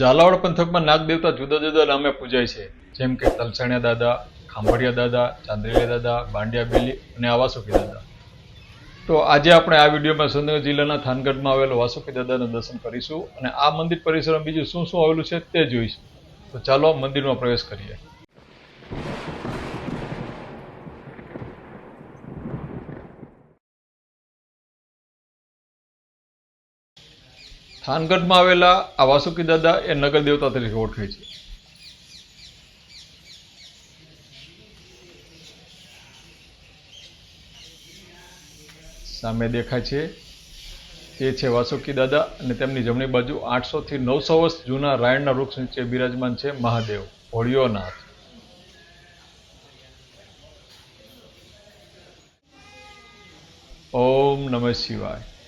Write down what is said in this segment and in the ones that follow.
ઝાલાવાડ પંથકમાં નાગ દેવતા જુદા જુદા નામે પૂજાય છે. જેમ કે તલસણિયા દાદા ખાંભળિયા દાદા ચાંદ્રેલિયા દાદા, બાંડિયા બેલી અને આ વાસુકી દાદા. તો આજે આપણે આ વિડીયોમાં સુરેન્દ્રનગર જિલ્લાના થાનગઢમાં આવેલો વાસુકી દાદાના દર્શન કરીશું અને આ મંદિર પરિસરમાં બીજું શું શું આવેલું છે તે જોઈશું. તો ચાલો મંદિરમાં પ્રવેશ કરીએ. થાનગઢમાં આવેલા આ વાસુકી દાદા એ નગર દેવતા તરીકે ઓળખાય છે. સામે દેખાય છે તે છે વાસુકી દાદા અને તેમની જમણી બાજુ આઠસો થી નવસો વર્ષ જૂના રાયણના વૃક્ષ નીચે બિરાજમાન છે મહાદેવ હોળીઓનાથ ઓમ નમઃ શિવાય.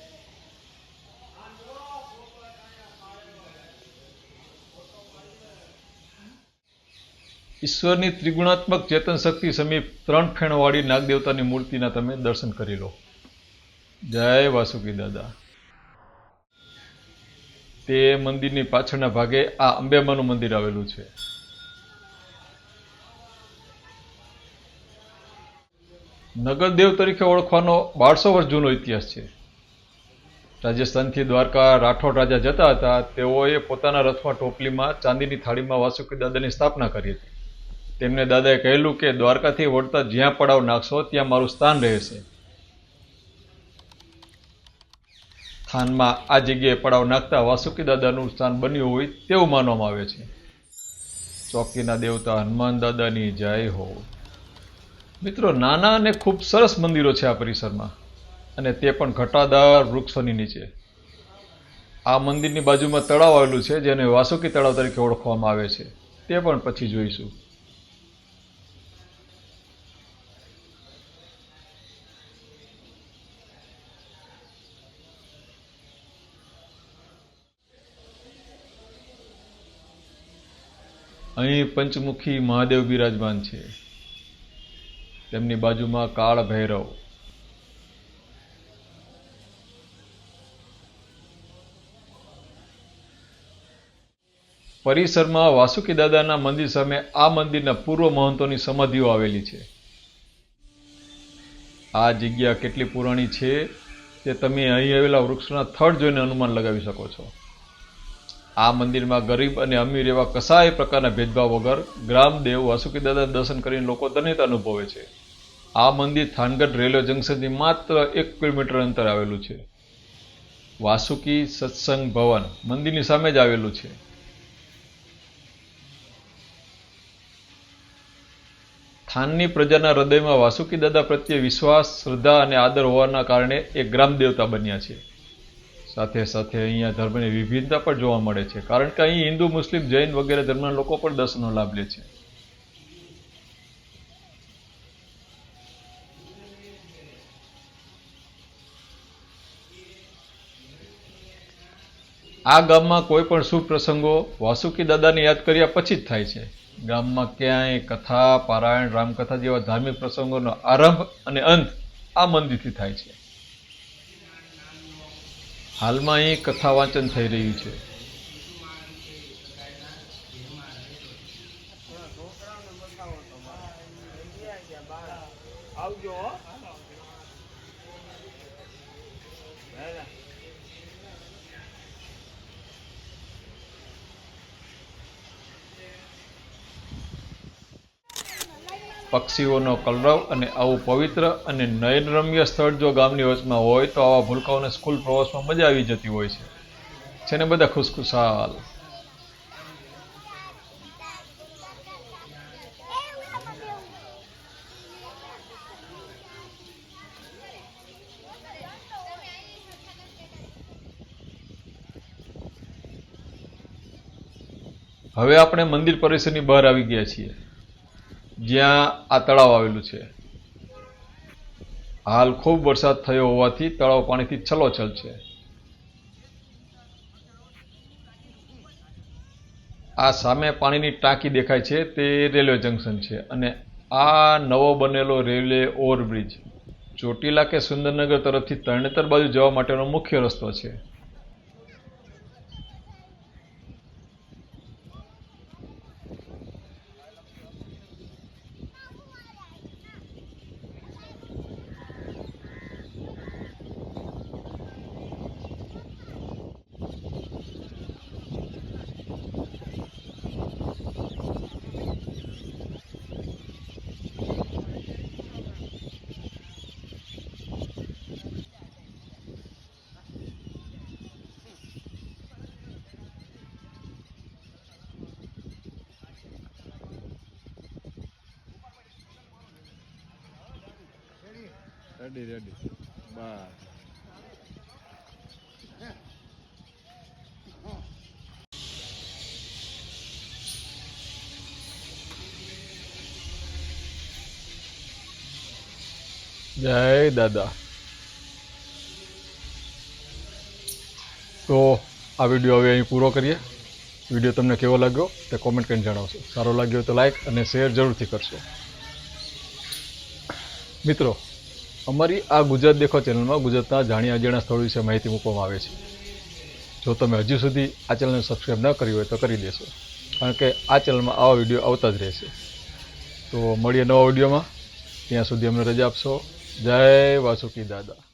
ઈશ્વરની ત્રિગુણાત્મક ચેતન શક્તિ સમીપ ત્રણ ફેણવાળી નાગદેવતાની મૂર્તિના તમે દર્શન કરી લો. જય વાસુકી દાદા. તે મંદિરની પાછળના ભાગે આ અંબેમાનું મંદિર આવેલું છે. નગરદેવ તરીકે ઓળખવાનો બારસો વર્ષ જૂનો ઇતિહાસ છે. રાજસ્થાનથી દ્વારકા રાઠોડ રાજા જતા હતા, તેઓએ પોતાના રથમાં ટોપલીમાં, ચાંદીની થાળીમાં વાસુકી દાદાની સ્થાપના કરી હતી. તેમને દાદાએ કહેલું કે, દ્વારકાથી વળતા જ્યાં પડાવ નાખશો, ત્યાં મારું સ્થાન રહેશે. સ્થાનમાં આ જગ્યાએ પડાવ નાખતા વાસુકી દાદાનું સ્થાન બન્યું હોય તેવું માનવામાં આવે છે. ચોકીના દેવતા હનુમાન દાદાની જય હો. મિત્રો, નાના અને ખૂબ સરસ મંદિરો છે આ પરિસરમાં, અને તે પણ ઘટાદાર વૃક્ષોની નીચે. આ મંદિરની બાજુમાં તળાવ આવેલું છે, જેને વાસુકી તળાવ તરીકે ઓળખવામાં આવે છે. તે પણ પછી જોઈશું. અહીં પંચમુખી મહાદેવ બિરાજમાન છે. તેમની બાજુમાં કાળ ભૈરવ. પરિસરમાં વાસુકી દાદાના મંદિર સામે આ મંદિરના પૂર્વ મહંતોની સમાધિઓ આવેલી છે. આ જગ્યા કેટલી પુરાણી છે તે તમે અહીં આવેલા વૃક્ષના થડ જોઈને અનુમાન લગાવી શકો છો. આ મંદિરમાં ગરીબ અને અમીર એવા કસાય પ્રકારના ભેદભાવ વગર ગ્રામદેવ વાસુકી દાદા દર્શન કરીને લોકો ધન્યતા અનુભવે છે. આ મંદિર થાનગઢ રેલવે જંકશનથી માત્ર એક કિલોમીટર અંતર આવેલું છે. વાસુકી સત્સંગ ભવન મંદિરની સામે જ આવેલું છે. થાનની પ્રજાના હૃદયમાં વાસુકી દાદા પ્રત્યે વિશ્વાસ, શ્રદ્ધા અને આદર હોવાના કારણે એ ગ્રામ દેવતા બન્યા છે. સાથે સાથે અહીંયા ધર્મની વિભિન્નતા પણ જોવા મળે છે. કારણ કે અહીં હિન્દુ, મુસ્લિમ, જૈન વગેરે ધર્મના લોકો પણ દર્શનનો લાભ લે છે. આ ગામમાં કોઈ પણ શુભ પ્રસંગો વાસુકી દાદાને યાદ કર્યા પછી જ થાય છે. ગામમાં ક્યાંય કથા, પારાયણ, રામકથા જેવા ધાર્મિક પ્રસંગોનો આરંભ અને અંત આ મંદિરથી થાય છે. હાલમાં અહીં કથા વાંચન થઈ રહ્યું છે. આવજો પક્ષીઓનો કલરવ અને આવું પવિત્ર અને નયનરમ્ય સ્થળ જો ગામની વચમાં હોય તો આવા ભૂલકાઓને સ્કૂલ પ્રવાસમાં મજા આવી જતી હોય છે. છે ને બધા ખુશખુશાલ? હવે આપણે મંદિર પરિસરની બહાર આવી ગયા છીએ. જ્યાં આ તળાવ આવેલું છે. હાલ ખૂબ વરસાદ થયો હોવાથી તળાવ પાણીથી છલોછલ છે. આ સામે પાણીની ટાંકી દેખાય છે, તે રેલવે જંકશન છે અને આ નવો બનેલો રેલવે ઓવરબ્રિજ ચોટીલા કે સુંદરનગર તરફથી તરણેતર બાજુ જવા માટેનો મુખ્ય રસ્તો છે. રેડી રેડી બસ જય દાદા તો આ વીડિયો હવે અહીં પૂરો કરીએ. વીડિયો તમને કેવો લાગ્યો તે કોમેન્ટ કરીને જણાવશો. સારો લાગ્યો તો લાઈક અને શેર જરૂરથી કરશો. મિત્રો અમારી આ ગુજરાત દેખો ચેનલમાં ગુજરાતના જાણ્યા અજાણ્યા સ્થળો વિશે માહિતી મૂકવામાં આવે છે. જો તમે હજુ સુધી આ ચેનલને સબસ્ક્રાઈબ ન કરી હોય તો કરી દેશો. કારણ કે આ ચેનલમાં આવા વીડિયો આવતા જ રહેશે. તો મળીએ નવા વિડીયોમાં. ત્યાં સુધી અમને રજા આપશો. જય વાસુકી દાદા.